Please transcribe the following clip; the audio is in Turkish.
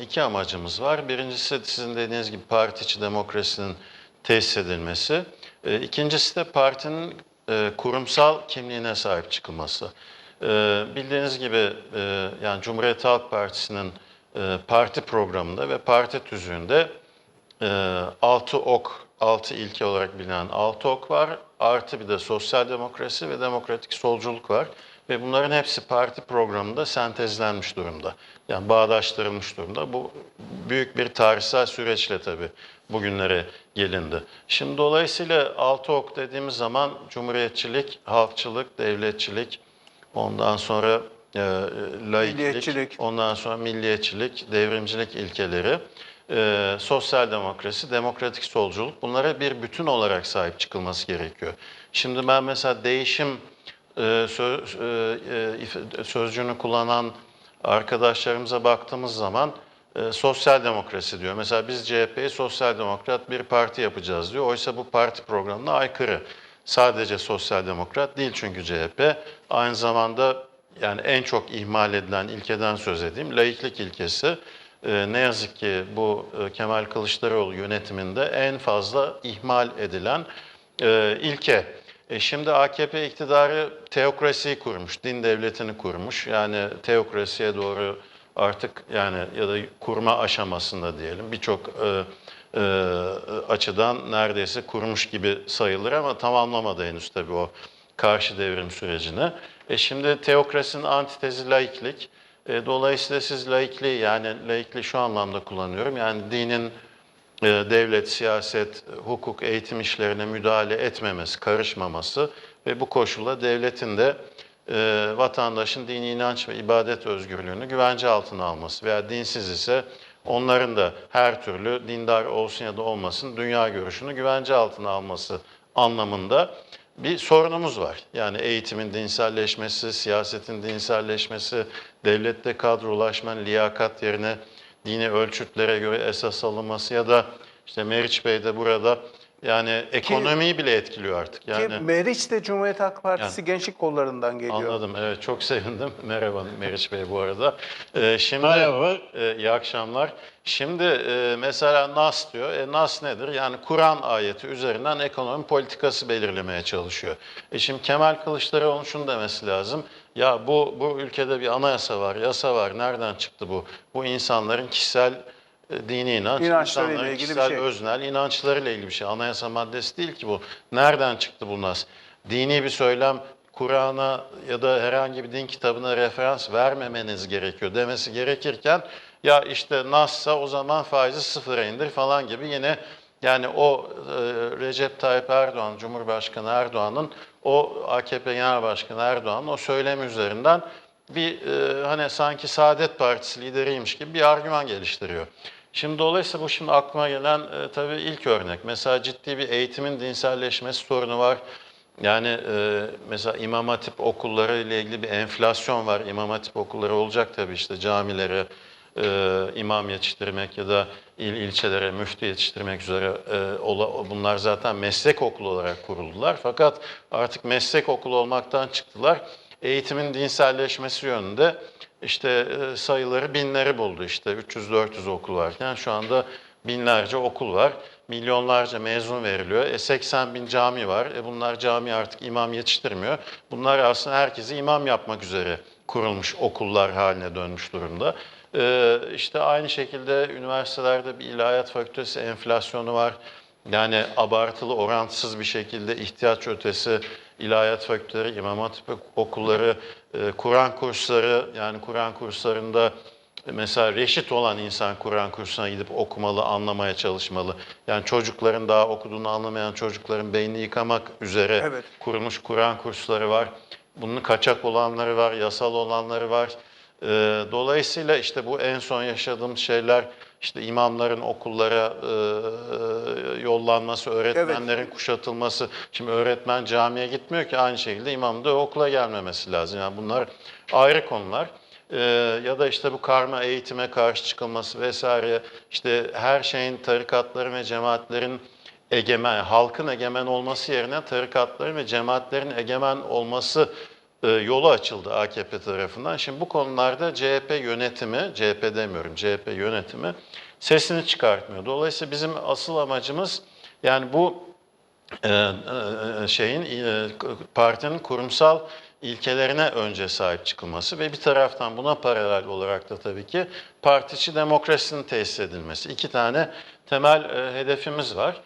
İki amacımız var. Birincisi sizin dediğiniz gibi parti içi demokrasinin tesis edilmesi. E, İkincisi de partinin e, kurumsal kimliğine sahip çıkılması. E, Bildiğiniz gibi e, yani Cumhuriyet Halk Partisi'nin e, parti programında ve parti tüzüğünde e, altı ok, altı ilke olarak bilinen altı ok var. Artı bir de sosyal demokrasi ve demokratik solculuk var. Ve bunların hepsi parti programında sentezlenmiş durumda. Yani bağdaştırılmış durumda. Bu büyük bir tarihsel süreçle tabii bugünlere gelindi. Şimdi dolayısıyla altı ok dediğimiz zaman cumhuriyetçilik, halkçılık, devletçilik, ondan sonra e, laiklik, ondan sonra milliyetçilik, devrimcilik ilkeleri, e, sosyal demokrasi, demokratik solculuk bunlara bir bütün olarak sahip çıkılması gerekiyor. Şimdi ben mesela değişim söz, e, e, sözcüğünü kullanan arkadaşlarımıza baktığımız zaman e, sosyal demokrasi diyor. Mesela biz CHP'yi sosyal demokrat bir parti yapacağız diyor. Oysa bu parti programına aykırı. Sadece sosyal demokrat değil çünkü CHP. Aynı zamanda yani en çok ihmal edilen ilkeden söz edeyim. Laiklik ilkesi e, ne yazık ki bu Kemal Kılıçdaroğlu yönetiminde en fazla ihmal edilen ilke. E şimdi AKP iktidarı teokrasiyi kurmuş, din devletini kurmuş. Yani teokrasiye doğru artık yani ya da kurma aşamasında diyelim birçok e, e, açıdan neredeyse kurmuş gibi sayılır ama tamamlamadı henüz tabii o karşı devrim sürecini. E şimdi teokrasinin antitezi laiklik. E, dolayısıyla siz laikliği yani laikliği şu anlamda kullanıyorum. Yani dinin devlet, siyaset, hukuk, eğitim işlerine müdahale etmemesi, karışmaması ve bu koşulla devletin de e, vatandaşın dini inanç ve ibadet özgürlüğünü güvence altına alması veya dinsiz ise onların da her türlü dindar olsun ya da olmasın dünya görüşünü güvence altına alması anlamında bir sorunumuz var. Yani eğitimin dinselleşmesi, siyasetin dinselleşmesi, devlette kadrolaşma, liyakat yerine dini ölçütlere göre esas alınması ya da işte Meriç Bey de burada yani ekonomiyi bile etkiliyor artık. Yani Ki Meriç de Cumhuriyet Halk Partisi gençlik kollarından geliyor. anladım. Evet çok sevindim. Merhaba Meriç Bey bu arada. Ee, şimdi Merhaba. e, iyi akşamlar. Şimdi e, mesela Nas diyor. E, Nas nedir? Yani Kur'an ayeti üzerinden ekonomi politikası belirlemeye çalışıyor. E şimdi Kemal Kılıçdaroğlu'nun şunu demesi lazım. Ya bu bu ülkede bir anayasa var, yasa var. Nereden çıktı bu? Bu insanların kişisel dini inanç, İnançlarıyla insanların ilgili bir kişisel şey. öznel inançlarıyla ilgili bir şey. Anayasa maddesi değil ki bu. Nereden çıktı bu nas? Dini bir söylem Kur'an'a ya da herhangi bir din kitabına referans vermemeniz gerekiyor demesi gerekirken ya işte nassa o zaman faizi sıfıra indir falan gibi yine yani o e, Recep Tayyip Erdoğan, Cumhurbaşkanı Erdoğan'ın o AKP Genel Başkanı Erdoğan'ın o söylemi üzerinden bir e, hani sanki Saadet Partisi lideriymiş gibi bir argüman geliştiriyor. Şimdi dolayısıyla bu şimdi aklıma gelen e, tabii ilk örnek. Mesela ciddi bir eğitimin dinselleşmesi sorunu var. Yani e, mesela İmam Hatip okulları ile ilgili bir enflasyon var. İmam Hatip okulları olacak tabii işte camilere e, imam yetiştirmek ya da il ilçelere müftü yetiştirmek üzere e, ola- bunlar zaten meslek okulu olarak kuruldular. Fakat artık meslek okulu olmaktan çıktılar. Eğitimin dinselleşmesi yönünde işte e, sayıları binleri buldu işte 300-400 okul varken şu anda binlerce okul var. Milyonlarca mezun veriliyor. E 80 bin cami var. E bunlar cami artık imam yetiştirmiyor. Bunlar aslında herkesi imam yapmak üzere kurulmuş okullar haline dönmüş durumda. E, işte aynı şekilde üniversitelerde bir ilahiyat fakültesi enflasyonu var. Yani abartılı, orantısız bir şekilde ihtiyaç ötesi ilahiyat fakülteleri, imam hatip okulları, e, Kur'an kursları, yani Kur'an kurslarında mesela reşit olan insan Kur'an kursuna gidip okumalı, anlamaya çalışmalı. Yani çocukların daha okuduğunu anlamayan çocukların beynini yıkamak üzere Evet. kurulmuş Kur'an kursları var. Bunun kaçak olanları var, yasal olanları var. Ee, Dolayısıyla işte bu en son yaşadığımız şeyler işte imamların okullara e, yollanması, öğretmenlerin kuşatılması. Şimdi öğretmen camiye gitmiyor ki aynı şekilde imam da okula gelmemesi lazım. Yani bunlar ayrı konular. Ee, ya da işte bu karma eğitime karşı çıkılması vesaire işte her şeyin tarikatların ve cemaatlerin egemen, halkın egemen olması yerine tarikatların ve cemaatlerin egemen olması e, yolu açıldı AKP tarafından. Şimdi bu konularda CHP yönetimi, CHP demiyorum, CHP yönetimi sesini çıkartmıyor. Dolayısıyla bizim asıl amacımız yani bu e, e, şeyin e, partinin kurumsal ilkelerine önce sahip çıkılması ve bir taraftan buna paralel olarak da tabii ki partiçi demokrasinin tesis edilmesi. İki tane temel e, hedefimiz var.